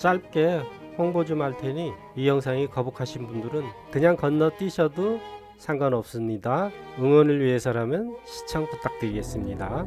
짧게 홍보 좀 할 테니 이 영상이 거북하신 분들은 그냥 건너뛰셔도 상관없습니다. 응원을 위해서라면 시청 부탁드리겠습니다.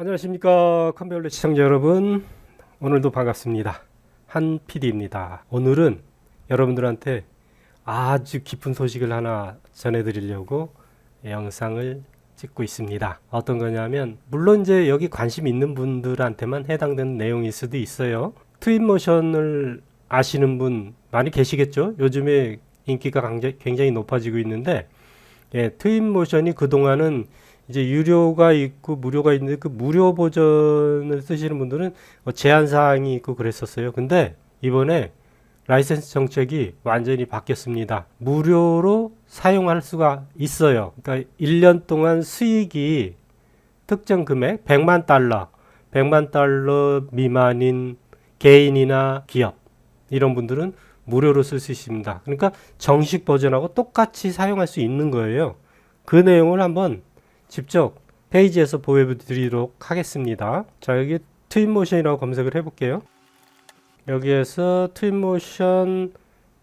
안녕하십니까 컴퓨터 시청자 여러분. 오늘도 반갑습니다. 한 PD입니다. 오늘은 여러분들한테 아주 깊은 소식을 하나 전해드리려고 영상을 찍고 있습니다. 어떤 거냐면 물론 이제 여기 관심 있는 분들한테만 해당되는 내용일 수도 있어요. 트윈모션을 아시는 분 많이 계시겠죠? 요즘에 인기가 굉장히 높아지고 있는데 예, 트윈모션이 그동안은 이제 유료가 있고 무료가 있는데 그 무료 버전을 쓰시는 분들은 뭐 제한 사항이 있고 그랬었어요. 근데 이번에 라이센스 정책이 완전히 바뀌었습니다. 무료로 사용할 수가 있어요. 그러니까 1년 동안 수익이 특정 금액 100만 달러, 100만 달러 미만인 개인이나 기업 이런 분들은 무료로 쓸 수 있습니다. 그러니까 정식 버전하고 똑같이 사용할 수 있는 거예요. 그 내용을 한번 직접 페이지에서 보여드리도록 하겠습니다. 자 여기 트윈 모션이라고 검색을 해볼게요. 여기에서 트윈 모션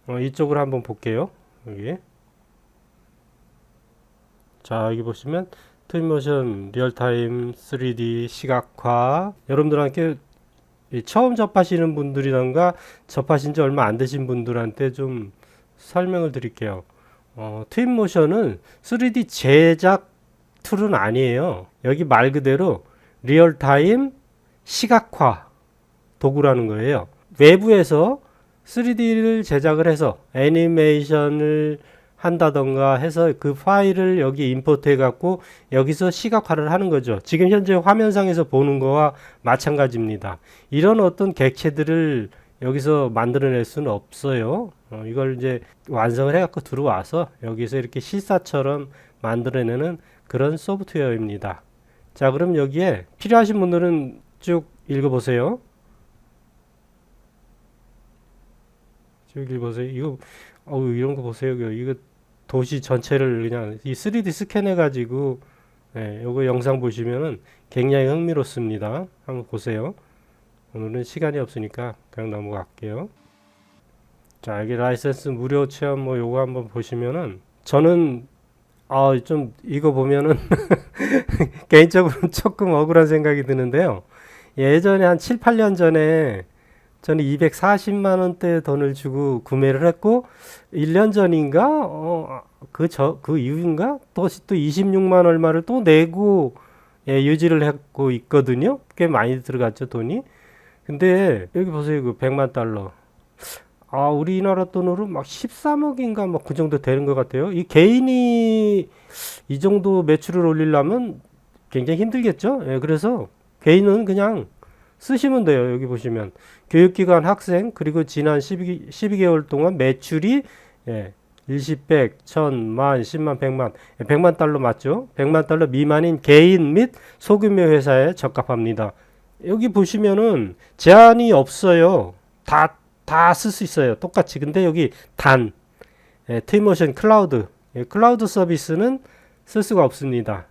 어, 이쪽으로 한번 볼게요. 여기 자 여기 보시면 트윈 모션 리얼타임 3D 시각화 여러분들한테 이 처음 접하시는 분들이던가 접하신 지 얼마 안 되신 분들한테 좀 설명을 드릴게요. 어, 트윈 모션은 3D 제작 툴은 아니에요. 여기 말 그대로 리얼타임 시각화 도구라는 거예요. 외부에서 3D를 제작을 해서 애니메이션을 한다던가 해서 그 파일을 여기 임포트 해갖고 여기서 시각화를 하는 거죠. 지금 현재 화면상에서 보는 거와 마찬가지입니다. 이런 어떤 객체들을 여기서 만들어낼 수는 없어요. 어, 이걸 이제 완성을 해갖고 들어와서 여기서 이렇게 실사처럼 만들어내는 그런 소프트웨어입니다. 자, 그럼 여기에 필요하신 분들은 쭉 읽어보세요. 쭉 읽어보세요. 이거, 어우, 이런 거 보세요. 이거, 도시 전체를 그냥 이 3D 스캔해가지고, 예, 요거 영상 보시면은 굉장히 흥미롭습니다. 한번 보세요. 오늘은 시간이 없으니까 그냥 넘어갈게요. 자, 여기 라이센스 무료 체험 뭐 요거 한번 보시면은 저는 아, 좀 이거 보면은 개인적으로 조금 억울한 생각이 드는데요. 예전에 한 7, 8년 전에 저는 240만 원대 돈을 주고 구매를 했고 1년 전인가 어, 그 저 그 이후인가 또또 26만 얼마를 또 내고 예, 유지를 했고 있거든요. 꽤 많이 들어갔죠, 돈이. 근데 여기 보세요. 그 100만 달러. 아, 우리나라 돈으로 막 13억인가 막 그 정도 되는 것 같아요. 이 개인이 이 정도 매출을 올리려면 굉장히 힘들겠죠. 예, 그래서 개인은 그냥 쓰시면 돼요. 여기 보시면 교육기관 학생 그리고 지난 12, 12개월 동안 매출이 예, 일십,백, 천, 만, 십만, 백만, 예, 백만 달러 맞죠? 백만 달러 미만인 개인 및 소규모 회사에 적합합니다. 여기 보시면은 제한이 없어요. 다 다 쓸 수 있어요. 똑같이. 근데 여기 단 예, 트위모션 클라우드 예, 클라우드 서비스는 쓸 수가 없습니다.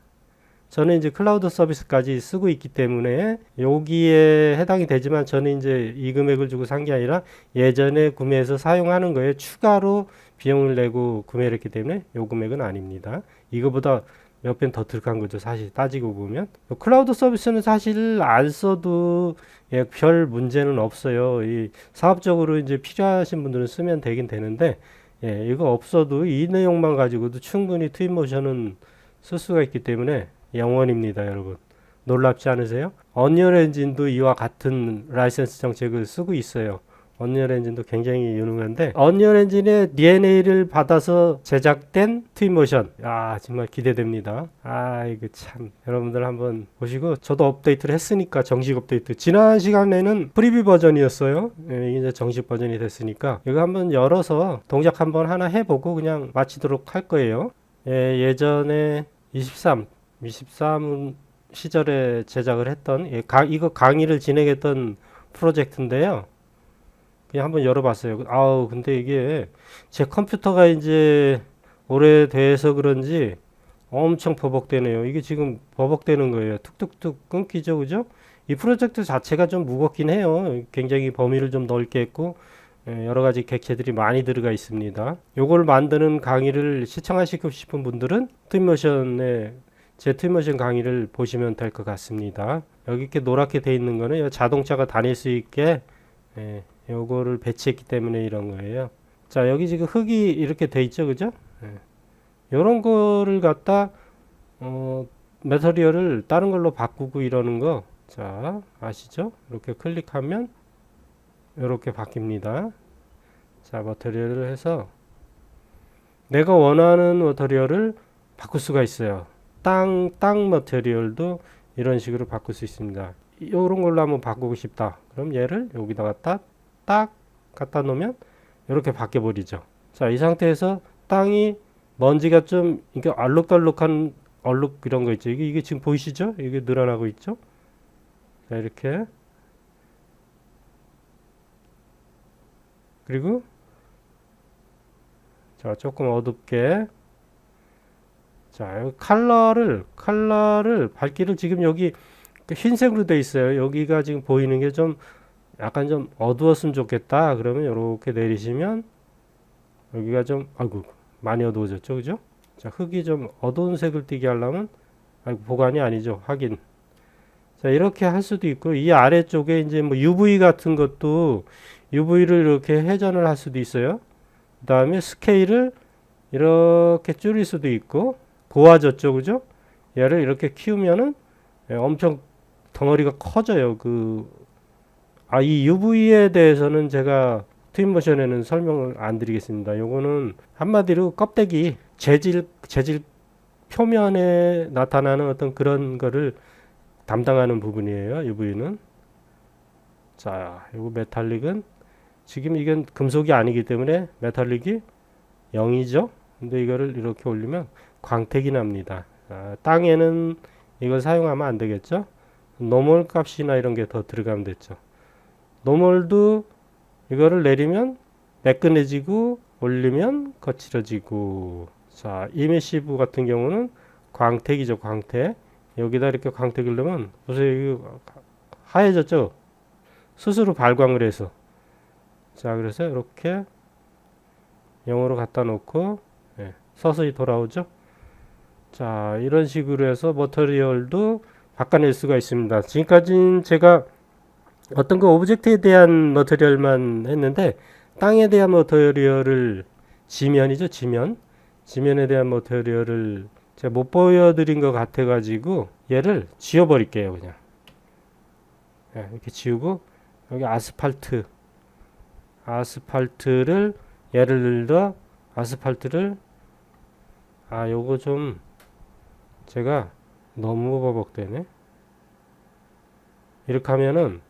저는 이제 클라우드 서비스까지 쓰고 있기 때문에 여기에 해당이 되지만 저는 이제 이 금액을 주고 산 게 아니라 예전에 구매해서 사용하는 거에 추가로 비용을 내고 구매를 했기 때문에 요 금액은 아닙니다. 이거보다 몇배더 들어간 거죠. 사실 따지고 보면 클라우드 서비스는 사실 안 써도 예, 별 문제는 없어요. 이 사업적으로 이제 필요하신 분들은 쓰면 되긴 되는데 예, 이거 없어도 이 내용만 가지고도 충분히 트윈모션은 쓸 수가 있기 때문에 영원입니다, 여러분. 놀랍지 않으세요? 언리얼 엔진도 이와 같은 라이센스 정책을 쓰고 있어요. 언리얼 엔진도 굉장히 유능한데 언리얼 엔진의 DNA를 받아서 제작된 트윈모션. 아 정말 기대됩니다. 아 이거 참. 여러분들 한번 보시고 저도 업데이트를 했으니까 정식 업데이트. 지난 시간에는 프리뷰 버전이었어요. 예, 이제 정식 버전이 됐으니까 이거 한번 열어서 동작 한번 하나 해보고 그냥 마치도록 할 거예요. 예, 예전에 23 23 시절에 제작을 했던 예, 가, 이거 강의를 진행했던 프로젝트인데요. 그냥 한번 열어봤어요. 아우 근데 이게 제 컴퓨터가 이제 오래돼서 그런지 엄청 버벅대네요. 이게 지금 버벅대는 거예요. 툭툭툭 끊기죠, 그죠? 이 프로젝트 자체가 좀 무겁긴 해요. 굉장히 범위를 좀 넓게 했고 예, 여러 가지 객체들이 많이 들어가 있습니다. 요걸 만드는 강의를 시청하시고 싶은 분들은 트윈모션의 제 트윈모션 강의를 보시면 될 것 같습니다. 여기 이렇게 노랗게 돼 있는 거는 요 자동차가 다닐 수 있게 예, 요거를 배치했기 때문에 이런 거예요. 자 여기 지금 흙이 이렇게 돼 있죠, 그죠? 예. 요런 거를 갖다 어, 메터리얼을 다른 걸로 바꾸고 이러는 거, 자 아시죠? 이렇게 클릭하면 이렇게 바뀝니다. 자 머터리얼을 해서 내가 원하는 머터리얼을 바꿀 수가 있어요. 땅, 땅 머테리얼도 이런 식으로 바꿀 수 있습니다. 이런 걸로 한번 바꾸고 싶다. 그럼 얘를 여기다가 딱, 딱 갖다 놓으면 이렇게 바뀌어 버리죠. 자, 이 상태에서 땅이 먼지가 좀 이게 알록달록한 얼룩 이런 거 있죠. 이게, 이게 지금 보이시죠? 이게 늘어나고 있죠? 자, 이렇게. 그리고 자, 조금 어둡게 자, 여기 컬러를 컬러를 밝기를 지금 여기 흰색으로 돼 있어요. 여기가 지금 보이는 게좀 약간 좀 어두웠으면 좋겠다. 그러면 이렇게 내리시면 여기가 좀 아이고 많이 어두워졌죠, 그죠? 자, 흙이 좀 어두운 색을 띠게 하려면 아이고 보관이 아니죠, 확인. 자, 이렇게 할 수도 있고 이 아래쪽에 이제 뭐 UV 같은 것도 UV를 이렇게 회전을 할 수도 있어요. 그 다음에 스케일을 이렇게 줄일 수도 있고 고와졌죠, 그죠? 얘를 이렇게 키우면은 예, 엄청 덩어리가 커져요. 그, 아, 이 UV에 대해서는 제가 트윈모션에는 설명을 안 드리겠습니다. 요거는 한마디로 껍데기, 재질, 재질 표면에 나타나는 어떤 그런 거를 담당하는 부분이에요. UV는. 자, 요거 메탈릭은 지금 이건 금속이 아니기 때문에 메탈릭이 0이죠. 근데 이거를 이렇게 올리면 광택이 납니다. 아, 땅에는 이걸 사용하면 안 되겠죠. 노멀 값이나 이런 게 더 들어가면 됐죠. 노멀도 이거를 내리면 매끈해지고 올리면 거칠어지고. 자 이메시브 같은 경우는 광택이죠 광택. 여기다 이렇게 광택을 넣으면 보세요 이거 하얘졌죠? 스스로 발광을 해서. 자 그래서 이렇게 0으로 갖다 놓고 예, 서서히 돌아오죠? 자 이런 식으로 해서 머터리얼도 바꿔낼 수가 있습니다. 지금까지는 제가 어떤 그 오브젝트에 대한 머터리얼만 했는데 땅에 대한 머터리얼을 지면이죠 지면 지면에 대한 머터리얼을 제가 못 보여드린 것 같아 가지고 얘를 지워 버릴게요 그냥 예, 이렇게 지우고 여기 아스팔트 아스팔트를 예를 들어 아스팔트를 아 요거 좀 제가 너무 버벅대네. 이렇게 하면은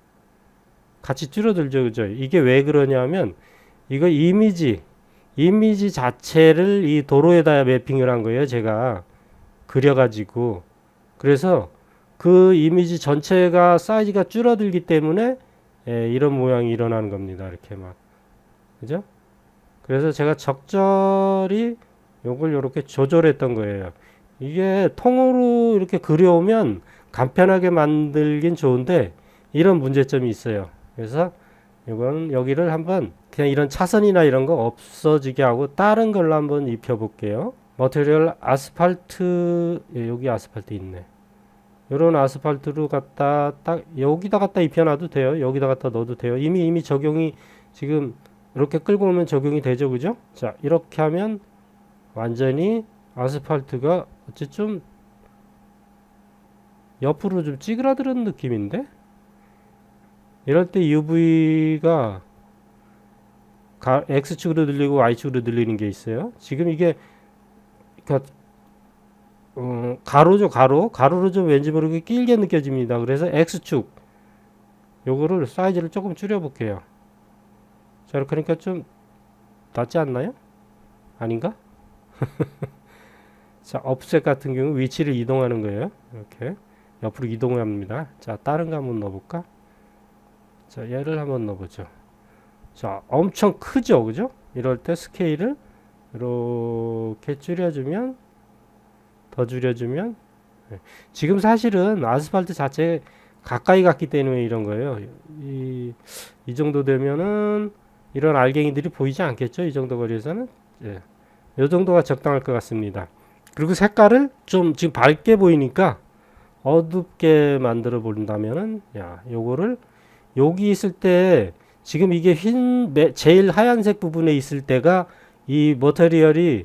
같이 줄어들죠, 그죠? 이게 왜 그러냐면 이거 이미지, 이미지 자체를 이 도로에다 매핑을 한 거예요, 제가 그려가지고. 그래서 그 이미지 전체가 사이즈가 줄어들기 때문에 예, 이런 모양이 일어나는 겁니다, 이렇게 막. 그죠? 그래서 제가 적절히 요걸 이렇게 조절했던 거예요. 이게 통으로 이렇게 그려오면 간편하게 만들긴 좋은데 이런 문제점이 있어요. 그래서 이건 여기를 한번 그냥 이런 차선이나 이런 거 없어지게 하고 다른 걸로 한번 입혀 볼게요. 머테리얼 아스팔트 예, 여기 아스팔트 있네. 이런 아스팔트로 갖다 딱 여기다 갖다 입혀놔도 돼요. 여기다 갖다 넣어도 돼요. 이미 이미 적용이 지금 이렇게 끌고 오면 적용이 되죠, 그죠? 자 이렇게 하면 완전히 아스팔트가 어째 좀 옆으로 좀 찌그라드는 느낌인데? 이럴 때 UV가 가, x축으로 늘리고 y축으로 늘리는 게 있어요. 지금 이게 그러니까 어, 가로죠 가로 가로로 좀 왠지 모르게 길게 느껴집니다. 그래서 x축 요거를 사이즈를 조금 줄여 볼게요. 자 하니까 좀 낫지 않나요? 아닌가? 자 업셋 같은 경우 위치를 이동하는 거예요. 이렇게 옆으로 이동합니다. 자 다른 거 한번 넣어볼까? 자 얘를 한번 넣어보죠. 자 엄청 크죠, 그죠? 이럴 때 스케일을 이렇게 줄여주면 더 줄여주면 네. 지금 사실은 아스팔트 자체 가까이 갔기 때문에 이런 거예요. 이, 이 정도 되면은 이런 알갱이들이 보이지 않겠죠? 이 정도 거리에서는 예. 이 정도가 적당할 것 같습니다. 그리고 색깔을 좀 지금 밝게 보이니까 어둡게 만들어 본다면은 야 요거를 여기 있을 때 지금 이게 흰 매- 제일 하얀색 부분에 있을 때가 이 머터리얼이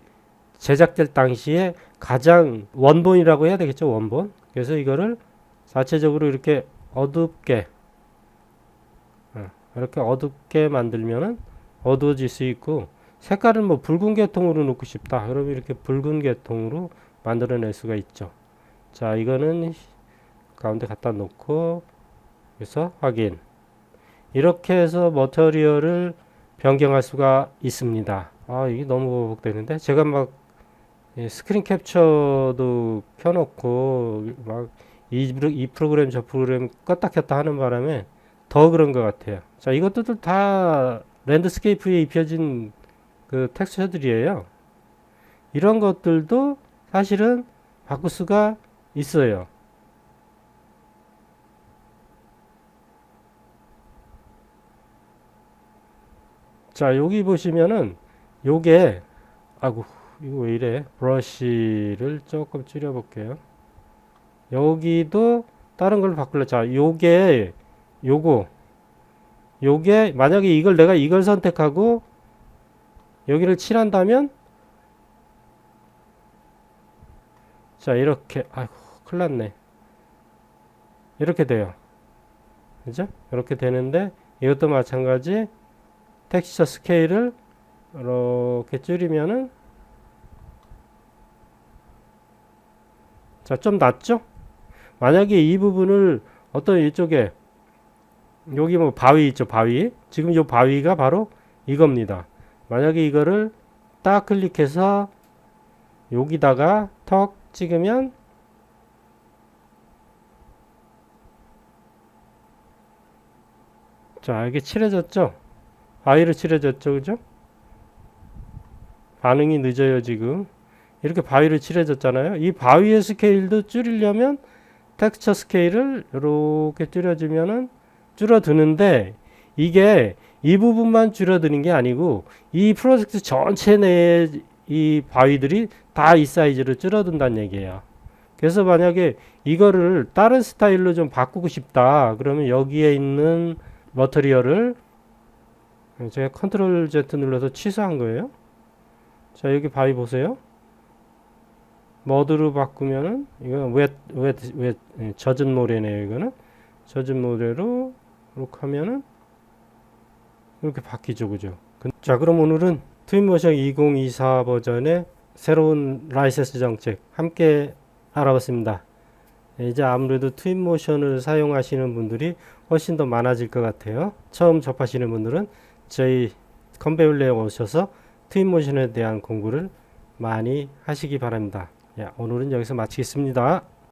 제작될 당시에 가장 원본이라고 해야 되겠죠 원본? 그래서 이거를 자체적으로 이렇게 어둡게 어, 이렇게 어둡게 만들면은 어두워질 수 있고 색깔은 뭐 붉은 계통으로 놓고 싶다. 그러면 이렇게 붉은 계통으로 만들어낼 수가 있죠. 자 이거는 가운데 갖다 놓고 그래서 확인 이렇게 해서 머터리얼을 변경할 수가 있습니다 아 이게 너무 반복되는데 제가 막 예, 스크린 캡처도 켜놓고 막 이, 이 프로그램 저 프로그램 껐다 켰다 하는 바람에 더 그런 것 같아요. 자, 이것들도 다 랜드스케이프에 입혀진 그 텍스처들이에요. 이런 것들도 사실은 바꿀 수가 있어요. 자, 여기 보시면은 요게 아구 이거 왜 이래? 브러쉬를 조금 줄여 볼게요. 여기도 다른 걸로 바꿀래. 자, 요게 요거 요게 만약에 이걸 내가 이걸 선택하고 여기를 칠한다면 자, 이렇게 아이고, 큰일 났네. 이렇게 돼요. 그죠? 이렇게 되는데 이것도 마찬가지 텍스처 스케일을 이렇게 줄이면은 자, 좀 낮죠? 만약에 이 부분을 어떤 이쪽에 여기 뭐 바위 있죠, 바위. 지금 이 바위가 바로 이겁니다. 만약에 이거를 딱 클릭해서 여기다가 턱 찍으면 자, 이게 칠해졌죠? 바위로 칠해졌죠, 그죠? 반응이 늦어요, 지금. 이렇게 바위를 칠해졌잖아요. 이 바위의 스케일도 줄이려면 텍스처 스케일을 이렇게 줄여주면은 줄어드는데 이게 이 부분만 줄어드는 게 아니고 이 프로젝트 전체 내에 이 바위들이 다 이 사이즈로 줄어든다는 얘기예요. 그래서 만약에 이거를 다른 스타일로 좀 바꾸고 싶다. 그러면 여기에 있는 머터리얼을 제가 컨트롤 Z 눌러서 취소한 거예요. 자, 여기 바위 보세요. 머드로 바꾸면은 이거는 웹, 웹, 웹, 예, 젖은 모래네요. 이거는 젖은 모래로 이렇게 하면은 이렇게 바뀌죠, 그죠? 그- 자, 그럼 오늘은 트윈모션 2024 버전의 새로운 라이센스 정책 함께 알아봤습니다. 예, 이제 아무래도 트윈모션을 사용하시는 분들이 훨씬 더 많아질 것 같아요. 처음 접하시는 분들은 저희 컨베일러에 오셔서 트윈 모션에 대한 공부를 많이 하시기 바랍니다. 야, 오늘은 여기서 마치겠습니다.